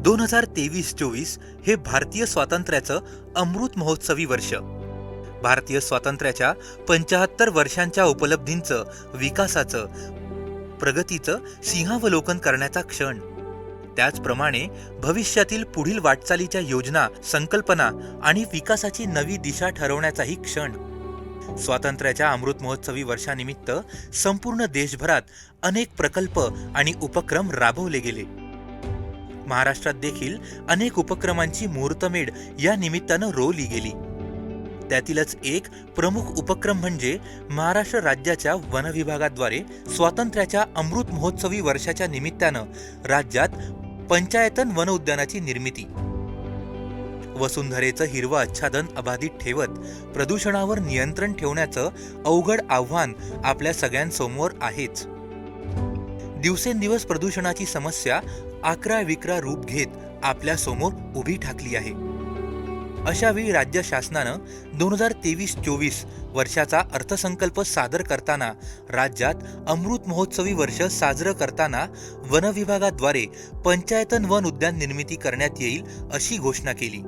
दोन हजार तेवीस चोवीस हे भारतीय स्वातंत्र्याचं अमृत महोत्सवी वर्ष. भारतीय स्वातंत्र्याच्या पंचाहत्तर वर्षांच्या उपलब्धींचं विकासाचं प्रगतीचं सिंहावलोकन करण्याचा क्षण. त्याचप्रमाणे भविष्यातील पुढील वाटचालीच्या योजना संकल्पना आणि विकासाची नवी दिशा ठरवण्याचाही क्षण. स्वातंत्र्याच्या अमृत महोत्सवी वर्षानिमित्त संपूर्ण देशभरात अनेक प्रकल्प आणि उपक्रम राबवले गेले. महाराष्ट्रात देखील अनेक उपक्रमांची मुहूर्तमेढ या निमित्तानं रोवली गेली. त्यातीलच एक प्रमुख उपक्रम म्हणजे महाराष्ट्र राज्याच्या वन विभागाद्वारे स्वातंत्र्याच्या अमृत महोत्सवी वर्षाच्या निमित्तानं राज्यात पंचायतन वन उद्यानाची निर्मिती. वसुंधरेचं हिरवं आच्छादन अबाधित ठेवत प्रदूषणावर नियंत्रण ठेवण्याचं अवघड आव्हान आपल्या सगळ्यांसमोर आहेच. दिवसेंदिवस प्रदूषणाची समस्या आकरा विक्रा रूप घेत आपल्यासमोर उभी ठाकली आहे. अशावेळी राज्य शासनानं दोन हजार तेवीस चोवीस वर्षाचा अर्थसंकल्प सादर करताना राज्यात अमृत महोत्सवी वर्ष साजरं करताना वनविभागाद्वारे पंचायतन वन उद्यान निर्मिती करण्यात येईल अशी घोषणा केली.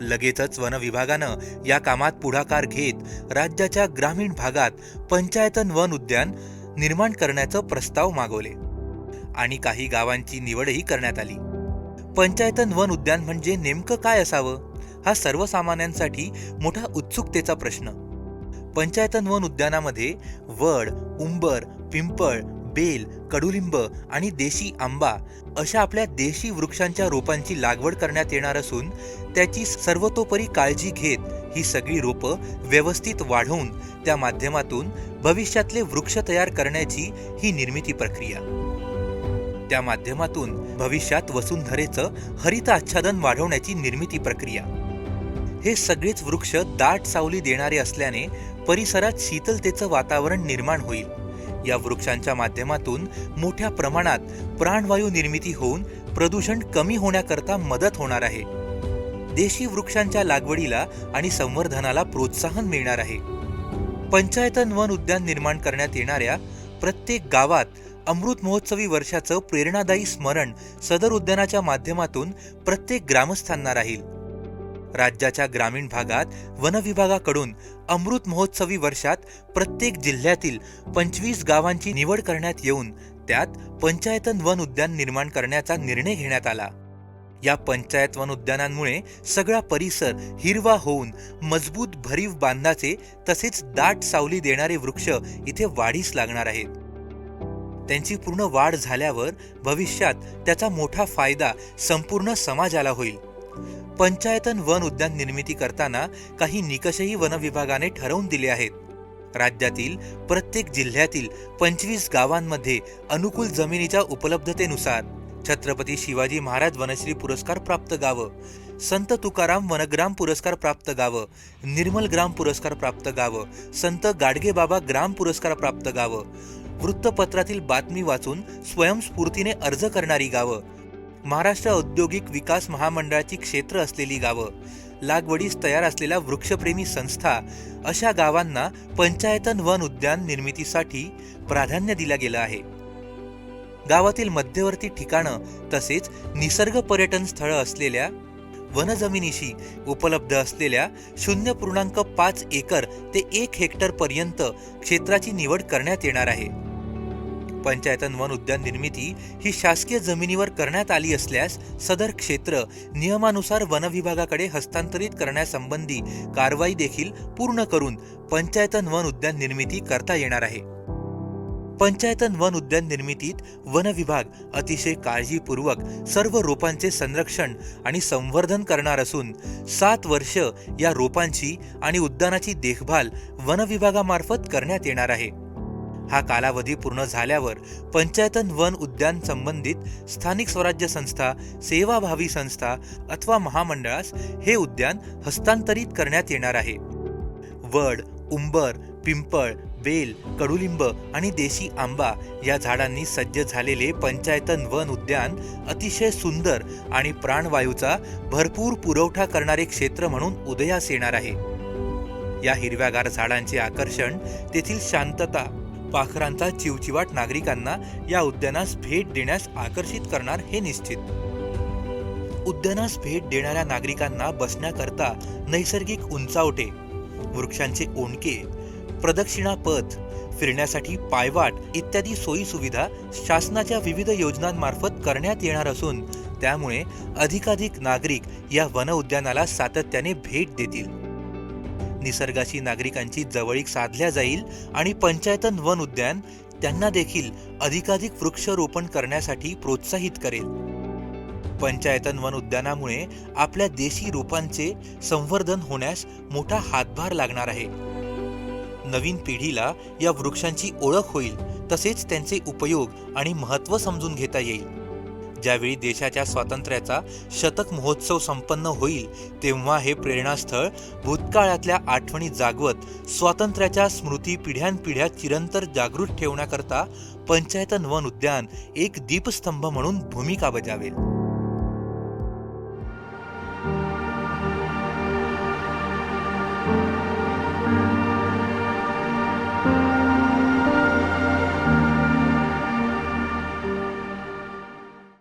लगेचच वन विभागानं या कामात पुढाकार घेत राज्याच्या ग्रामीण भागात पंचायतन वन उद्यान निर्माण करण्याचं प्रस्ताव मागवले. आणि काही गावांची निवडही करण्यात आली. पंचायतन वन उद्यान म्हणजे नेमकं काय असावं? हा सर्वसामान्यांसाठी मोठा उत्सुकतेचा प्रश्न. पंचायतन वन उद्यानामध्ये वड उंबर पिंपळ बेल कडुलिंब आणि देशी आंबा अशा आपल्या देशी वृक्षांच्या रोपांची लागवड करण्यात येणार असून त्याची सर्वतोपरी काळजी घेत ही सगळी रोपं व्यवस्थित वाढवून त्या माध्यमातून भविष्यातले वृक्ष तयार करण्याची ही निर्मिती प्रक्रिया. त्या माध्यमातून भविष्यात वसुंधरेचं हरित आच्छादन वाढवण्याची निर्मिती प्रक्रिया. हे सगळेच वृक्ष दाट सावली देणारे असल्याने परिसरात शीतलतेचं वातावरण निर्माण होईल. या वृक्षांच्या माध्यमातून मोठ्या प्रमाणात प्राणवायू निर्मिती होऊन प्रदूषण कमी होण्याकरता मदत होणार आहे. देशी वृक्षांच्या लागवडीला आणि संवर्धनाला प्रोत्साहन मिळणार आहे. पंचायतन वन उद्यान निर्माण करण्यात येणाऱ्या प्रत्येक गावात अमृत महोत्सवी वर्षाचं प्रेरणादायी स्मरण सदर उद्यानाच्या माध्यमातून प्रत्येक ग्रामस्थांना राहील. राज्याच्या ग्रामीण भागात वन विभागाकडून अमृत महोत्सवी वर्षात प्रत्येक जिल्ह्यातील पंचवीस गावांची निवड करण्यात येऊन त्यात पंचायतन वन उद्यान निर्माण करण्याचा निर्णय घेण्यात आला. या पंचायत वन उद्यानांमुळे सगळा परिसर हिरवा होऊन मजबूत भरीव बांधाचे तसेच दाट सावली देणारे वृक्ष इथे वाढीस लागणार आहेत. त्यांची पूर्ण वाढ झाल्यावर भविष्यात त्याचा मोठा फायदा संपूर्ण समाजाला होईल. पंचायतन वन उद्यान निर्मिती करताना काही निकषही वन विभागाने ठरवून दिले आहेत. राज्यातील प्रत्येक जिल्ह्यातील पंचवीस गावांमध्ये अनुकूल जमिनीच्या उपलब्धतेनुसार छत्रपती शिवाजी महाराज वनश्री पुरस्कार प्राप्त गावं संत तुकाराम वनग्राम पुरस्कार प्राप्त गावं निर्मल ग्राम पुरस्कार प्राप्त गावं संत गाडगेबाबा ग्राम पुरस्कार प्राप्त गावं वृत्तपत्रातील बातमी वाचून स्वयंस्फूर्तीने अर्ज करणारी गावं. महाराष्ट्र औद्योगिक विकास महामंडळाची क्षेत्र असलेली गावं. लागवडीस तयार असलेल्या वृक्षप्रेमी संस्था अशा गावांना पंचायतन वन उद्यान निर्मितीसाठी प्राधान्य दिलं गेलं आहे. गावातील मध्यवर्ती ठिकाणं तसेच निसर्ग पर्यटन स्थळं असलेल्या वनजमिनीशी उपलब्ध असलेल्या शून्य पूर्णांक पाच एकर ते एक हेक्टर पर्यंत क्षेत्राची निवड करण्यात येणार आहे. पंचायतन वन उद्यान निर्मिती ही शासकीय जमिनीवर करण्यात आली असल्यास सदर क्षेत्र नियमानुसार वन विभागाकडे हस्तांतरित करण्यासंबंधी कारवाई देखील पूर्ण करून पंचायतन वन उद्यान निर्मिती करता येणार आहे. पंचायतन वन उद्यान निर्मितीत वन विभाग अतिशय काळजीपूर्वक सर्व रोपांचे संरक्षण आणि संवर्धन करणार असून सात वर्ष या रोपांची आणि उद्यानाची देखभाल वन विभागामार्फत करण्यात येणार आहे. हा कालावधी पूर्ण झाल्यावर पंचायतन वन उद्यान संबंधित स्थानिक स्वराज्य संस्था सेवाभावी संस्था अथवा महामंडळास हे उद्यान हस्तांतरित करण्यात येणार आहे. वड उंबर पिंपळ बेल कडुलिंब आणि देशी आंबा या झाडांनी सज्ज झालेले पंचायतन वन उद्यान अतिशय सुंदर आणि प्राणवायूचा भरपूर पुरवठा करणारे क्षेत्र म्हणून उदयास येणार आहे. या हिरव्यागार झाडांचे आकर्षण तेथील शांतता पाखरांचा चिवचिवाट नागरिकांना या उद्यानास भेट देण्यास आकर्षित करणार हे निश्चित. उद्यानास भेट देणाऱ्या नागरिकांना बसण्याकरता नैसर्गिक उंचावटे वृक्षांचे ओंडके प्रदक्षिणा पथ फिरण्यासाठी पायवाट इत्यादी सोयी सुविधा शासनाच्या विविध योजनांमार्फत करण्यात येणार असून त्यामुळे अधिकाधिक नागरिक या वन उद्यानाला सातत्याने भेट देतील. निसर्गाशी नागरिकांची जवळीक साधल्या जाईल आणि पंचायतन वन उद्यान त्यांना देखील अधिकाधिक वृक्षरोपण करण्यासाठी प्रोत्साहित करेल. पंचायतन वन उद्यानामुळे आपल्या देशी रोपांचे संवर्धन होण्यास मोठा हातभार लागणार आहे. नवीन पिढीला या वृक्षांची ओळख होईल तसेच त्यांचे उपयोग आणि महत्त्व समजून घेता येईल. ज्यावेळी देशाच्या स्वातंत्र्याचा शतक महोत्सव संपन्न होईल तेव्हा हे प्रेरणास्थळ भूतकाळातल्या आठवणी जागवत स्वातंत्र्याच्या स्मृती पिढ्यानपिढ्या चिरंतर जागृत ठेवण्याकरता पंचायतन वन उद्यान एक दीपस्तंभ म्हणून भूमिका बजावेल.